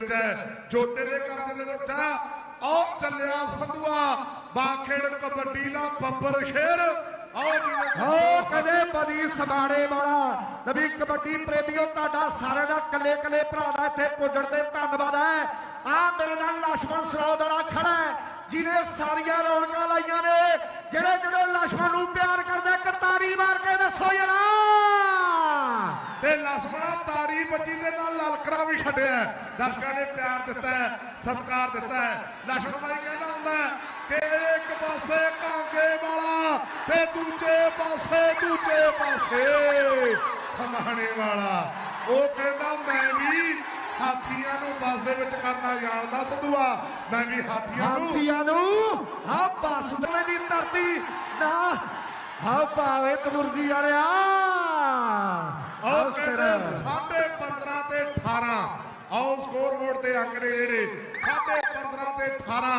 ਜੋ ਤੇਰੇ ਕੰਮ ਦੇ ਉੱਠਾ ਆਉ ਚੱਲਿਆ ਫਤਵਾ। ਬਾਖੇੜ ਕਬੱਡੀ ਦਾ ਬੱਬਰ ਸ਼ੇਰ ਹੋ ਕਦੇ ਬਦੀ ਸਬਾੜੇ ਵਾਲਾ। ਨਬੀ ਕਬੱਡੀ ਪ੍ਰੇਮੀਓ ਤੁਹਾਡਾ ਸਾਰਿਆਂ ਦਾ ਕੱਲੇ ਕੱਲੇ ਭਰਾ ਦਾ ਇੱਥੇ ਪੁੱਜਣ ਤੇ ਧੰਨਵਾਦ ਹੈ। ਆ ਮੇਰੇ ਨਾਲ ਲక్ష్మణ ਸਰੋਦ ਵਾਲਾ ਖੜਾ ਹੈ ਜਿਹਨੇ ਸਾਰੀਆਂ ਰੌਣਕਾਂ ਲਾਈਆਂ ਨੇ ਜਿਹੜੇ ਜਿਹੜੇ ਲక్ష్మణ ਨੂੰ ਪਿਆਰ ਕਰਦੇ ਕਰਤਾਰੀ ਮਾਰ ਕੇ ਦੱਸੋ ਜਰਾ। ਤੇ ਲక్ష్మణ ਤਾਰੀ ਬੱਚੀ ਦੇ ਨਾਲ ਟੱਕਰਾ ਵੀ ਛੱਡਿਆ ਦਰਸ਼ਕਾਂ ਨੇ ਪਿਆਰ ਦਿੱਤਾ ਹੈ ਸਤਿਕਾਰ ਦਿੱਤਾ ਹੈ। ਲਖਨ ਬਾਈ ਕਹਿੰਦਾ ਹੁੰਦਾ ਕਿ ਇੱਕ ਪਾਸੇ ਕਾਂਗੇ ਵਾਲਾ ਤੇ ਦੂਜੇ ਪਾਸੇ ਦੂਜੇ ਪਾਸੇ ਸਮਾਣੇ ਵਾਲਾ। ਉਹ ਕਹਿੰਦਾ ਮੈਂ ਵੀ ਹਾਥੀਆਂ ਨੂੰ ਬੱਸ ਦੇ ਵਿੱਚ ਕਰਨਾ ਜਾਣਦਾ ਸਿੱਧੂਆ। ਮੈਂ ਵੀ ਹਾਥੀਆਂ ਨੂੰ ਹਾਥੀਆਂ ਨੂੰ ਆ ਬੱਸ ਦੀ ਧਰਤੀ ਨਾ ਹਾ ਭਾਵੇਂ ਕਬੂਰਜੀ ਵਾਲਿਆ। ਉਹ ਸਿਰ 18, ਆਓ ਸਕੋਰ ਬੋਰਡ ਤੇ ਅੰਕ ਨੇ ਜਿਹੜੇ ਸਾਢੇ 15 ਤੇ 18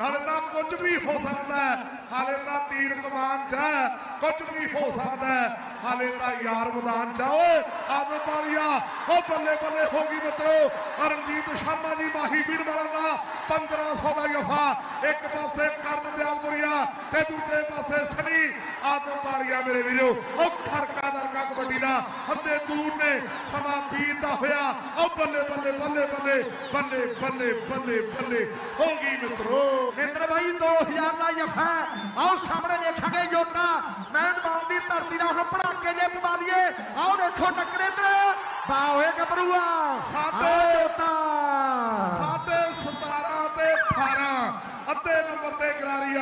ਹਾਲੇ ਤਾਂ ਕੁਝ ਵੀ ਹੋ ਸਕਦਾ ਹਾਲੇ ਤਾਂ ਤੀਰ ਕਮਾਨ ਚ ਹੈ, ਕੁਝ ਵੀ ਹੋ ਸਕਦਾ ਹਾਲੇ ਤਾਂ ਯਾਰ ਮੈਦਾਨ ਚ ਹੈ। ਓਏ ਆਦਤ ਵਾਲੀਆ ਉਹ ਬੱਲੇ ਬੱਲੇ ਹੋ ਗਈ ਮਿੱਤਰੋ ਰਣਜੀਤ ਸ਼ਰਮਾ ਜੀ ਮਾਹੀ ਵੀਰ ਵਾਲਾ ਦਾ 1500 ਦਾ ਜਫਾ। ਇੱਕ ਪਾਸੇ ਕਰਨ ਦਿਆਲਪੁਰੀਆ ਤੇ ਦੂਜੇ ਪਾਸੇ ਸਨੀ। ਆਦਮ ਵਾਲੀਆ ਮੇਰੇ ਵੀਰੋ। ਉਹ ਖੜਕਾ ਦਰਕਾ ਕਬੱਡੀ ਦਾ। ਹੱਦੇ ਦੂਰ ਨੇ ਸਮਾਂ ਬੀਤਦਾ ਹੋਇਆ। ਉਹ ਬੱਲੇ ਬੱਲੇ ਬੱਲੇ ਬੱਲੇ ਬੱਲੇ ਬੱਲੇ ਬੱਲੇ ਬੱਲੇ। ਹੋ ਗਈ ਮਿੱਤਰੋ। ਮਿੱਤਰ ਬਾਈ 2000 ਦਾ ਜਫਾ। ਆਓ ਸਾਹਮਣੇ ਦੇਖਾਂਗੇ ਜੋਤਾ। ਮੈਂ ਬਾਉਂ ਦੀ ਧਰਤੀ ਦਾ ਹੁਣ ਪੜਾਕੇ ਜੇ ਪਵਾ ਦਈਏ। ਆਓ ਦੇਖੋ ਟੱਕਰੇ ਤੇ ਬਾ ਹੋਏ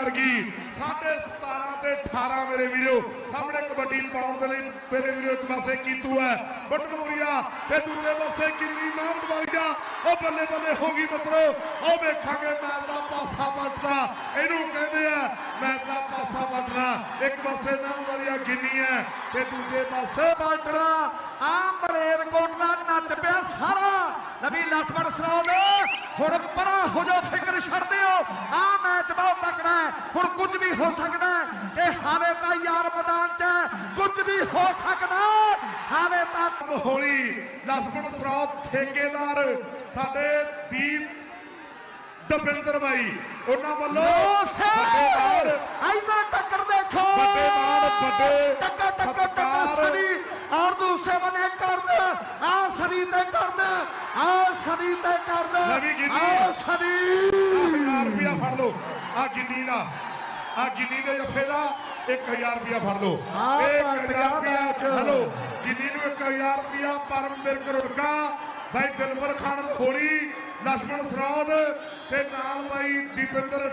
ਤੇ ਗਰਾਰੀ ਅਰਗੀ ਸਾਢੇ 17 ਤੇ 18 ਮੇਰੇ ਵੀਰੋ, ਸਾਹਮਣੇ ਕਬੱਡੀ ਪਾਉਣ ਦੇ ਲਈ ਮੇਰੇ ਵੀਰੋ, ਇੱਕ ਪਾਸੇ ਕੀਤੂ ਹੈ ਬਟਨੂਰੀਆ ਤੇ ਦੂਜੇ ਪਾਸੇ ਕਿੰਨੀ ਮਾਮਦ ਵਾਲੀਆ ਉਹ ਬੱਲੇ ਬੱਲੇ ਹੋ ਗਈ ਮਿੱਤਰੋ, ਉਹ ਵੇਖਾਂਗੇ ਮੈਚ ਦਾ ਪਾਸਾ ਵੱਟਦਾ। ਇਹਨੂੰ ਕਹਿੰਦੇ ਆ ਮੈਚ ਦਾ ਪਾਸਾ ਵੱਟਣਾ। ਇੱਕ ਪਾਸੇ ਨਾਮ ਵਾਲੀਆ ਗਿੰਨੀ ਹੈ, ਤੇ ਦੂਜੇ ਪਾਸੇ ਬਾਟੜਾ ਆ ਮਲੇਰ ਕੋਟਲਾ ਨੱਚ ਪਿਆ ਸਾਰਾ। ਨਬੀ ਲਸਮਣ ਸਰੋਦ ਹੁਣ ਪਰਾਂ ਹੋ ਜਾ ਫਿਕਰ ਛੱਡ ਦਿਓ ਆ ਮੈਚ ਬਹੁਤ ਤਕੜਾ ਹੈ ਹੁਣ ਕੁਝ ਵੀ ਹੋ ਸਕਦਾ ਹੈ? ਕਿ ਹਾਲੇ ਤਾਂ ਯਾਰ ਮੈਦਾਨ 'ਚ ਕੁਝ ਵੀ ਹੋ ਸਕਦਾ। ਹਾਲੇ ਤਾਂ ਹੋਲੀ। ਲਸਮਣ ਸਰੋਤ ਠੇਕੇਦਾਰ ਸਾਡੇ ਦੀਪ ਦਵਿੰਦਰ ਬਾਈ। ਉਹਨਾਂ ਵੱਲੋਂ ਆਈਨਾ ਟੱਕਰ ਦੇਖੋ। ਵੱਡੇ ਮਾਣ, ਵੱਡੇ ਟੱਕਰ ਟੱਕਰ ਟੱਕਰ। ਸਰੀ। ਔਰ ਦੂਸਰੇ ਬਨੇ ਕਰਦ। ਆ ਸਰੀ ਤੇ ਕਰਦ। ਆ ਸਰੀ ਤੇ ਗਿੱਲੀ। ਆ ਸਰੀ। 1000 ਰੁਪਿਆ ਫੜ ਲਓ। ਆ ਗਿੰਨੀ ਦਾ। ਆ ਗਿੱਲੀ ਦੇ ਜੱਫੇ ਦਾ 1000 ਰੁਪਿਆ ਫੜ ਲਓ। 1000 ਰੁਪਿਆ ਚਲੋ। ਗਿੱਲੀ ਨੂੰ 1000 ਰੁਪਿਆ ਪਰਮ ਮਿਰਕ ਰੁੜਕਾ ਬਾਈ ਦਿਲਬਰ ਖਾਨ ਖੋੜੀ ਲక్ష్మణ ਸਰਾਦ ਤੇ ਨਾਲ ਬਾਈ ਦੀਪਿੰਦਰ